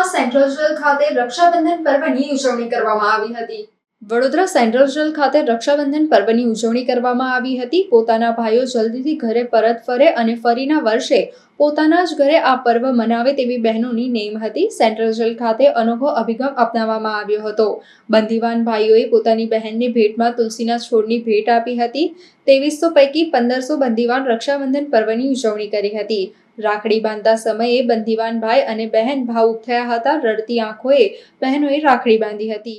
વડોદરામાં central jail ખાતે રક્ષાબંધન પર્વની ઉજવણી કરવામાં આવી હતી. વડોદરા સેન્ટ્રલ જેલ ખાતે રક્ષાબંધન પર્વની ઉજવણી કરવામાં આવી હતી. પોતાના ભાઈઓ જલ્દીથી ઘરે પરત ફરે અને ફરીના વર્ષે પોતાના જ ઘરે આ પર્વ મનાવે તેવી બહેનોની નેમ હતી. સેન્ટ્રલ જેલ ખાતે અનોખો અભિગમ અપનાવવામાં આવ્યો હતો. બંદીવાન ભાઈઓએ પોતાની બહેનને ભેટમાં તુલસીના છોડની ભેટ આપી હતી. ત્રેવીસો પૈકી પંદરસો બંદીવાન રક્ષાબંધન પર્વની ઉજવણી કરી હતી. રાખડી બાંધતા સમયે બંધીવાન ભાઈ અને બહેન ભાવુક થયા હતા. રડતી આંખોએ બહેનોએ રાખડી બાંધી હતી.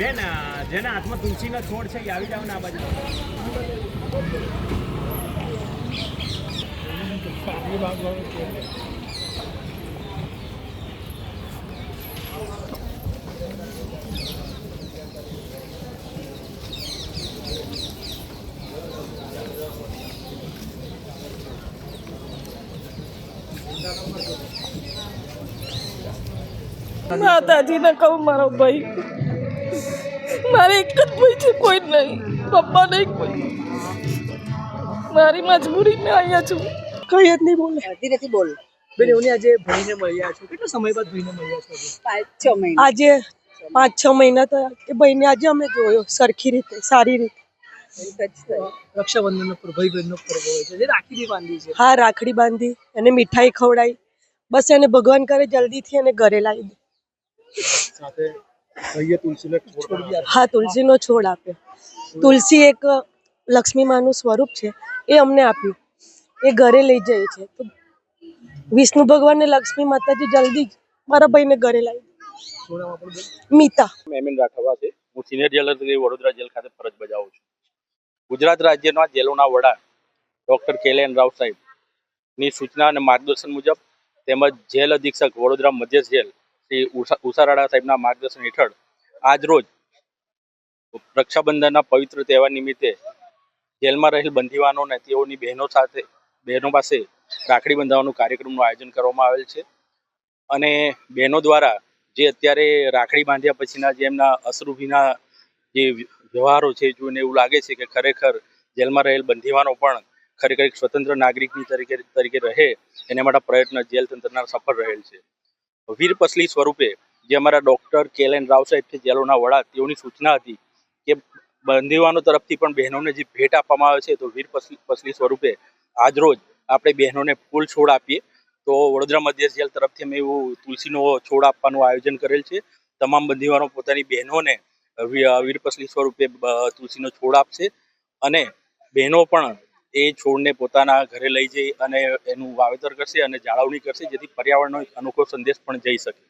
બેન જેના હાથમાં તુલસીનો છોડ છે એ આવી જાવ ને આ બાજુ. માતાજીને કહું મારો ભાઈ. મારે એક જ ભાઈ છે કોઈ નહીં. પપ્પા નહીં કોઈ મારી મજબૂરી મેં અહીંયા છું. કઈ જ નહીં બોલે. નથી બોલ. બેન એઓને આજે ભાઈને મળ્યા છો. કેટલો સમય બાદ ભાઈને મળ્યા છો? આજે? પાંચ છ મહિના. આજે પાંચ છ મહિના થયા. એ ભાઈને આજે અમે જોયો સરખી રીતે સારી રીતે. રક્ષાબંધન જ. રક્ષાબંધનનો પર્વ ભાઈ બહેનનો પર્વ હોય છે. રાખડી બાંધી છે. હા રાખડી બાંધી. એને મીઠાઈ ખવડાવી. બસ એને ભગવાન કરે જલ્દીથી એને ઘરે લાવી દે. સાથે ભાઈએ તુલસીનો છોડ હા તુલસીનો છોડ આપ્યો. તુલસી એક લક્ષ્મી માનું સ્વરૂપ છે. એ અમને આપ્યું. એ ઘરે લઈ જાય છે. તો વિષ્ણુ ભગવાન ને લક્ષ્મી માતાજી જલ્દી જ મારા ભાઈને ઘરે લાવી મીતા. એમિન રાઠવા છે. હું સિનિયર જેલર તરીકે વડોદરા જેલ ખાતે ફરજ બજાવું છું. ગુજરાત રાજ્યના જેલોના વડા ડોક્ટર કેલેન રાવ સાહેબની સૂચના અને માર્ગદર્શન મુજબ તેમજ જેલ અધિક્ષક વડોદરા મધ્ય જેલ શ્રી ઉષારાડા સાહેબના માર્ગદર્શન હેઠળ આજરોજ રક્ષાબંધનના પવિત્ર તહેવાર નિમિત્તે જેલમાં રહેલ બંદીવાનો અને તેઓની બહેનો સાથે, બહેનો પાસે રાખડી બંધાવવાનું કાર્યક્રમનું આયોજન કરવામાં આવેલ છે. અને બહેનો દ્વારા જે અત્યારે રાખડી બાંધ્યા પછીના જે એમના અશ્રુભીના જે વ્યવહારો છે જોઈને એવું લાગે છે કે ખરેખર જેલમાં રહેલ બંધીવાનો પણ ખરેખર એક સ્વતંત્ર નાગરિકની તરીકે તરીકે રહે, એના માટે પ્રયત્ન જેલ તંત્રના સફળ રહેલ છે. વીર પસલી સ્વરૂપે જે અમારા ડોક્ટર કેલેન રાવ સાહેબ છે, જેલોના વડા, તેઓની સૂચના હતી કે બંદીવાનો તરફથી પણ બહેનોને જે ભેટ આપવામાં આવે છે, તો વીર પસલી પસલી સ્વરૂપે આજરોજ આપણે બહેનોને ફૂલ છોડ આપીએ. તો વડોદરા મધ્ય જેલ તરફથી અમે એવું તુલસીનો છોડ આપવાનું આયોજન કરેલ છે. તમામ બંદીવાનો પોતાની બહેનોને વીરપસલી સ્વરૂપે તુલસીનો છોડ આપશે અને બહેનો પણ એ છોડને પોતાના ઘરે લઈ જઈ અને એનું વાવેતર કરશે અને જાળવણી કરશે જેથી પર્યાવરણનો અનોખો સંદેશ પણ જઈ શકે.